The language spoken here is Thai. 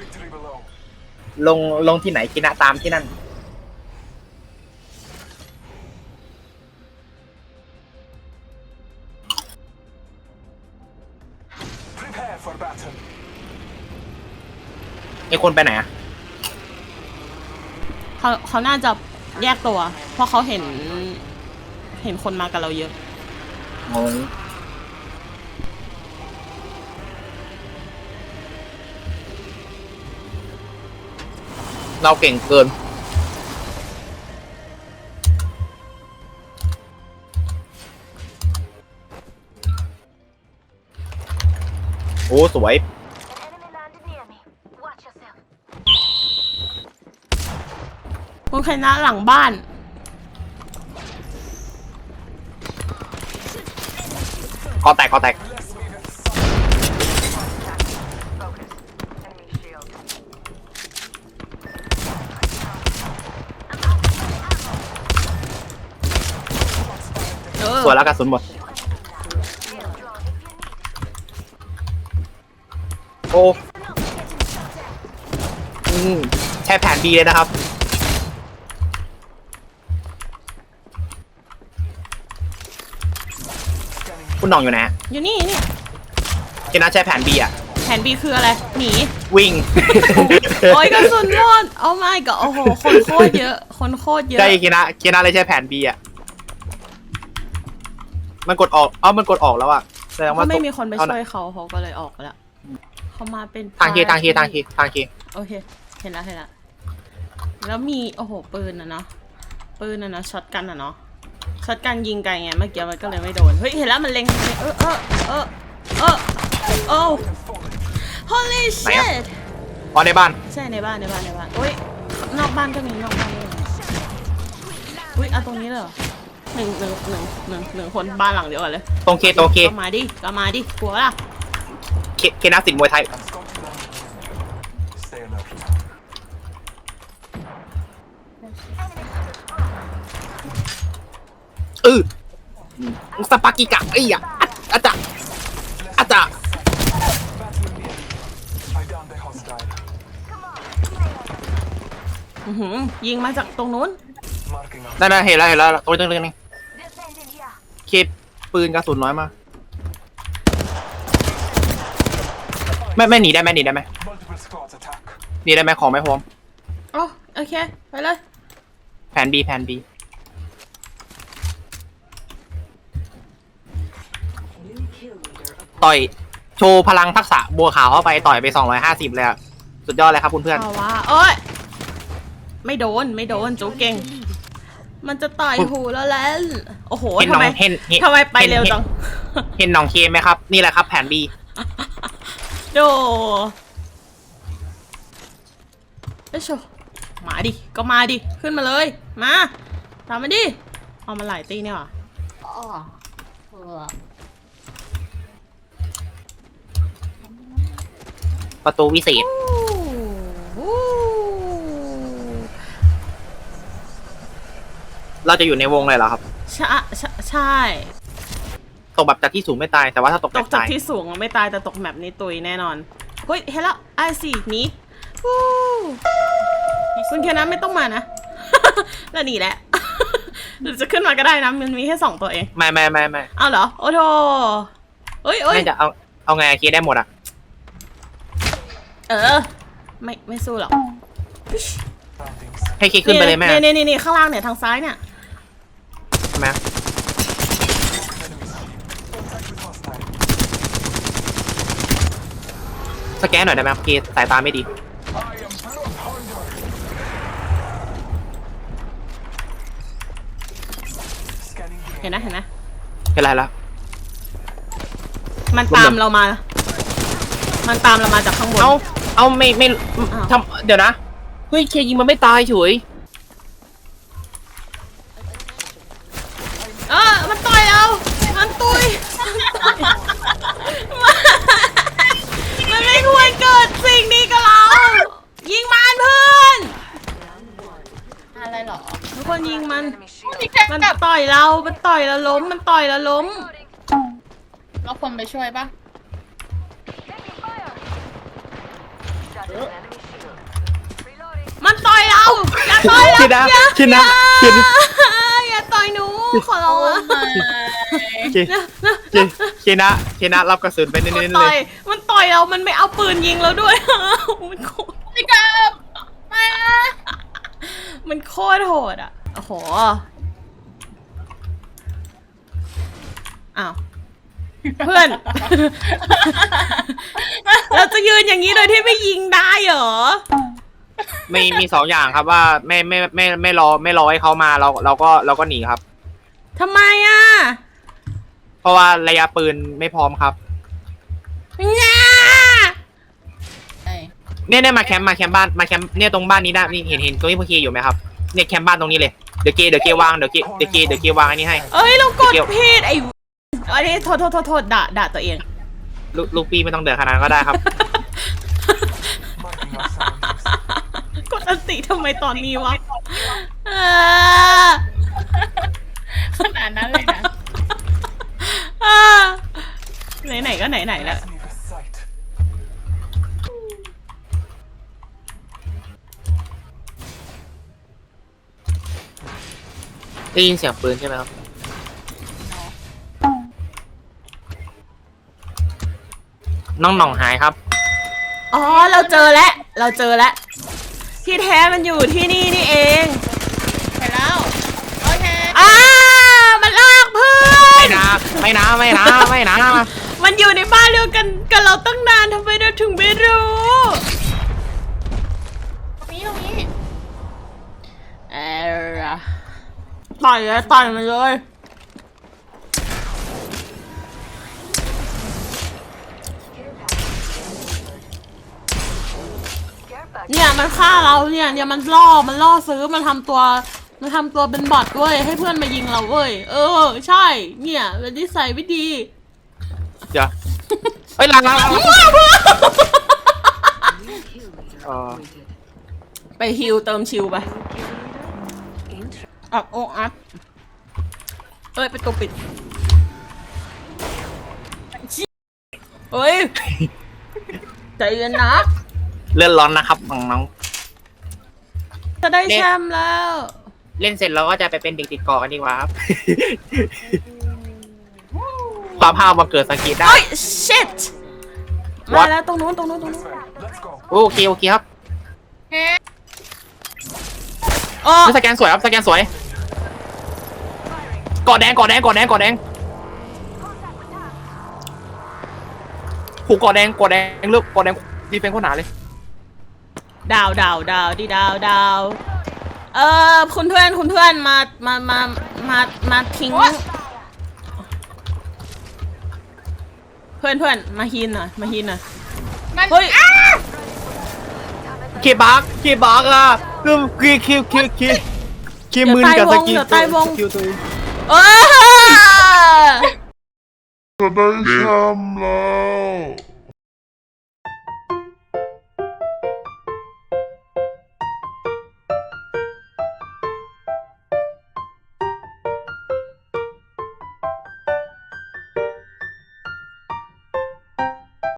victory below. ลงลงที่ไหนกินะตามที่นั่น Prepare for battle. ไอ้คนไปไหนอะเขาเขาน่าจะแยกตัว เพราะเขาเห็น เห็นคนมากับเราเยอะ งง เราเก่งเกิน โอ้ สวย An enemy landed near me. Watch yourself. คุณคณะหลังบ้านกอแตกกอแตก สวยแล้วกระสุนหมด Shield drawn if you need it. โอ้อืมใช้แผนดีเลยนะครับ คุณหน่องอยู่ไหนฮะอยู่นี่นี่กินะใช้แผนบีอะแผนบีคืออะไร หนี วิ่ง โอ้ยกระสุนหมดเอาไม่ก็โอ้โห คนโคตรเยอะ คนโคตรเยอะใช่กินะกินะเลยใช้แผนบีอะ มันกดออก เอ้ามันกดออกแล้วอะแสดงว่าเขาไม่มีคนไปเอาช่วยเขาเขาก็เลยออกไปแล้วเขามาเป็นทางเคทางเคทางเคทางเคโอเค เห็นแล้วเห็นแล้วแล้วมีโอ้โหปืนนะเนาะปืนนะเนาะช็อตกันอะเนาะช็อตกันยิงไกลไงเมื่อกี้มันก็เลยไม่โดนเฮ้ยเห็นแล้วมันเล็งเออเออเออเออโอ้ holy shit อ๋อในบ้านใช่ในบ้านในบ้านในบ้านอุ้ยนอกบ้านก็มีนอกบ้านก็มีอุ้ยเอาตรงนี้เลยเหรอ หนึ่งหนึ่งหนึ่งหนึ่งหนึ่งคนบ้านหลังเดียวกันเลยตรงเคตรงเค ก็มาดิก็มาดิกลัวล่ะเคเคนะสินมวยไทย I'm scouting down. Stay alert. เออสปากิกะเอ้ยอะอาจารย์อาจารย์ Battle in the air. I downed the hostile. อื้อหือยิงมาจากตรงนู้น Marking out. นั่นๆเห็นแล้วเห็นแล้วตัวนึงนึงนึง Defending here. เคปืนกระสุนน้อยมากไม่ไม่หนีได้ไหมหนีได้ไหม Multiple squads attack. หนีได้ไหมของไม่พร้อมโอ้โอเค ไปเลย แผน B แผน B ต่อยโชว์พลังทักษะบัวขาวเข้าไปต่อยไป 250 เลยอะสุดยอดเลยครับคุณเพื่อน เอาว่าโอ้ย ไม่โดน ไม่โดนจูเก่ง มันจะต่อยหูแล้วแหละโอ้โหเห็นทำน้องไมเห็นเห็นทำไมไปห็นเร็วจังเห็นน้องเคไหมครับ นี่แหละครับแผน B โดเอ้ยโชมาดิ ก็มาดิ ขึ้นมาเลย มา ตามมาดิ เอามาหลายตีเนี่ยว่ะประตูวิเศษ เราจะอยู่ในวงเลยเหรอครับ ใช่ใช่ใช่ ตกแบบจากที่สูงไม่ตาย แต่ว่าถ้าตกตแบบกจากตายที่สูงอะไม่ตายแต่ตกแมปนี้ตุยแน่นอน เฮ้ยเห็นแล้วไอซีหนี้คุณแค่นั้นไม่ต้องมานะ แล้วหนีแหละ หรือจะขึ้นมาก็ได้นะ มันมีแค่สองตัวเอง ไม่ไม่ไม่ไม่เอาเหรอ โอ้โถเอ้ยเอ้ยไม่จะเอาเอาไงเคได้หมดอะเออ ไม่ไม่สู้หรอก Landings. ให้เคขึ้นไปเลยแม่นี่นี่นี่ข้างล่างเนี่ยทางซ้ายเนี่ยใช่ ไหม Enemies. Contact with hostile. สแกนหน่อยได้ไหมครับเคสายตาไม่ดี I am Bloodhunter. Scanning the เห็นนะเห็นนะ เป็นไรแล้ว มันตามเรามา มันตามเรามาจากข้างบน เอาเอาไม่ไม่อ้าวทำเดี๋ยวนะ เฮ้ยเคยิงมันไม่ตายเฉย มันกลับต่อยเรา มันต่อยเราล้ม มันต่อยเราล้ม เราคนไปช่วยปะ Taking fire. Shattered an enemy shield. Reloading. มันต่อยเรา อย่าต่อยเราคิดนะอย่าคิดนะอย่าคิดนะอย่าต่อยหนู ขอร้องอะเคเคเคนะเคนะรับกระสุนไปเน้มันนๆเลต่อยย มันต่อยเรา มันไม่เอาปืนยิงเราด้วย มันโคตรพี่กับมามันโคตรโหดอะ โอ้โห อ้าวเพื่อน เราจะยืนอย่างนี้โดยที่ไม่ยิงได้เหรอ มีมีสองอย่างครับว่าไม่ไม่ไม่ไม่รอไม่รอให้เขามาเราเราก็เราก็หนีครับ ทำไมอะเพราะว่าระยะปืนไม่พร้อมครับง่าไอ้เนี่ยเนี่ยมาแคมป์มาแคมป์บ้านมาแคมป์เนี่ยตรงบ้านนี้ได้นี่เห็นเห็นตรงนี้พวกเคอยู่ไหมครับเนี่ยแคมป์บ้านตรงนี้เลยเดี๋ยวเกเดี๋ยวเกวางเดี๋ยวเกเดี๋ยวเกเดี๋ยวเกวางอันนี้ให้ เอ้ยเรากดเกี่ยวผิดไอ้ อันนี้โทษโทษโทษโทษด่าด่าตัวเอง ลูกลูกพี่ไม่ต้องเดือดขนาดนั้นก็ได้ครับ Marking our surroundings. กดอันติทำไมตอนนี้วะเออขนาดนั้นเลยนะ เออไหนๆก็ไหนๆแล้ว Enemy the sight. ได้ยินเสียงปืนใช่ไหมครับ น้องหน่องหายครับ อ๋อ เราเจอแล้ว เราเจอแล้ว ที่แท้มันอยู่ที่นี่นี่เองไปแล้ว โอเค อ้า มันลากเพื่อไม่นนะไม่นะไม่นะไม่นะมันอยู่ในบ้านเดียวกันกับเราตั้งนานทำไมเราถึงไม่รู้ ตรงนี้ตรงนี้ เออต่อยเลยต่อยมันเลย เนี่ยมันฆ่าเราเนี่ยเนี่ยมันล่อมันล่อซื้อมันทำตัวมันทำตัวเป็นบอทเว้ยให้เพื่อนมายิงเราเว้ยเออ ใช่ เนี่ยเป็นนิสัยไม่ดีเดี๋ยวเฮ้ยหลังหลังหลังเออไปฮิวเติมชิวไปอับโออัพเอ้ยประตูปิดเฮ้ยใจเย็นนะ เลื่อนร้อนนะครับน้อง จะได้แชมป์แล้วๆเล่นเสร็จเราก็จะไปเป็นเด็กติดเกาะกันดีกว่าครับ ความภาพมาเกิดสังเกตได้ เฮ้ย shit มา What? แล้วตรงนู้นตรงนู้นตรงนู้น Let's go. โอเคโอเคครับเฮ้อ๋อสแกนสวยครับสแกนสวยเกาะแดงเกาะแดงเกาะแดงเกาะแดงผูกเกาะแดงเกาะแดงเลือกเกาะแดงดีเฟนส์โคตรหนาเลย ดาวดาวดาวดีดาวดาวเออคุณเพื่อนคุณเพื่อนมามามามามาทิ้ง เพื่อนเพื่อนมาฮินหน่อยมาฮินหน่อยมันเฮ้ยอ้าเคบักเคบักอะคือคือคือคือคือคือมือกับสกิลเดี๋ยวใต้วงสกิลตัวเองเออจะได้แชมป์แล้ว